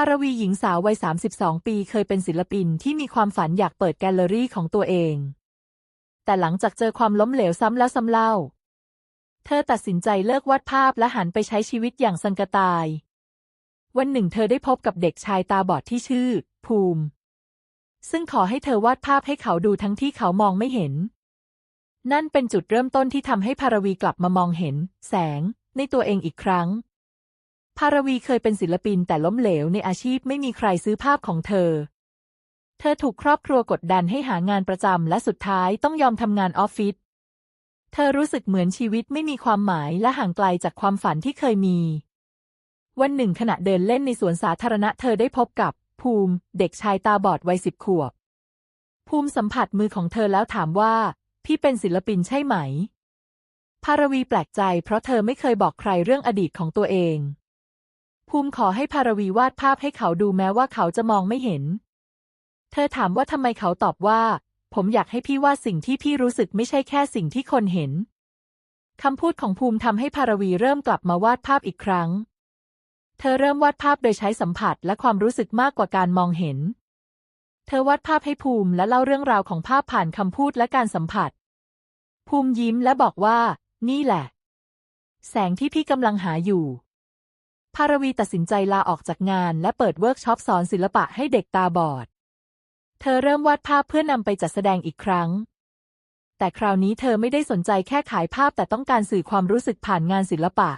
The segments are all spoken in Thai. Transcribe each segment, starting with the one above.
ารวีหญิงสาววัย 32 ปีเคยเป็นศิลปินที่มีความฝันอยากเปิดแกลเลอรี่ของตัวเอง แต่หลังจากเจอความล้มเหลวซ้ำแล้วซ้ำเล่า เธอตัดสินใจเลิกวาดภาพและหันไปใช้ชีวิตอย่างสังกตาย วันหนึ่งเธอได้พบกับเด็กชายตาบอดที่ชื่อ ภูมิ ซึ่งขอให้เธอวาดภาพให้เขาดูทั้งที่เขามองไม่เห็น นั่นเป็นจุดเริ่มต้นที่ทำให้ภารวีกลับมามองเห็น แสง ในตัวเองอีกครั้ง ภารวีเคยเป็นศิลปินแต่ล้มเหลวในอาชีพไม่มีใครซื้อภาพของเธอ เธอถูกครอบครัวกดดันให้หางานประจำและสุดท้ายต้องยอมทำงานออฟฟิศ เธอรู้สึกเหมือนชีวิตไม่มีความหมายและห่างไกลจากความฝันที่เคยมี วันหนึ่งขณะเดินเล่นในสวนสาธารณะเธอได้พบกับ ภูมิ เด็กชายตาบอดวัยสิบขวบ ภูมิสัมผัสมือของเธอแล้วถามว่า พี่เป็นศิลปินใช่ไหม ภารวีแปลกใจเพราะเธอไม่เคยบอกใครเรื่องอดีตของตัวเอง ภูมิขอให้ภารวีวาดภาพให้เขาดูแม้ว่าเขาจะมองไม่เห็น เธอถามว่าทำไมเขาตอบว่า ผมอยากให้พี่วาดสิ่งที่พี่รู้สึกไม่ใช่แค่สิ่งที่คนเห็นคำพูดของภูมิทำให้ภารวีเริ่มกลับมาวาดภาพอีกครั้ง เธอเริ่มวาดภาพโดยใช้สัมผัสและความรู้สึกมากกว่าการมองเห็น เธอวาดภาพให้ภูมิและเล่าเรื่องราวของภาพผ่านคำพูดและการสัมผัส ภูมิยิ้มและบอกว่า นี่แหละ แสงที่พี่กำลังหาอยู่ ภารวีตัดสินใจลาออกจากงานและเปิดเวิร์กช็อปสอนศิลปะให้เด็กตาบอด เธอเริ่มวาดภาพเพื่อนำไปจัดแสดงอีกครั้ง แต่คราวนี้เธอไม่ได้สนใจแค่ขายภาพแต่ต้องการสื่อความรู้สึกผ่านงานศิลปะ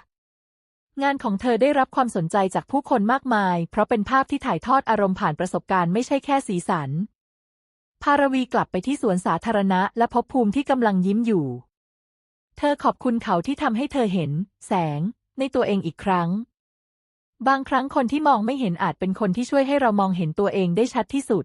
งานของเธอได้รับความสนใจจากผู้คนมากมาย เพราะเป็นภาพที่ถ่ายทอดอารมณ์ผ่านประสบการณ์ไม่ใช่แค่สีสัน ภารวีกลับไปที่สวนสาธารณะและพบภูมิที่กำลังยิ้มอยู่ เธอขอบคุณเขาที่ทำให้เธอเห็น แสง ในตัวเองอีกครั้ง บางครั้งคนที่มองไม่เห็นอาจเป็นคนที่ช่วยให้เรามองเห็นตัวเองได้ชัดที่สุด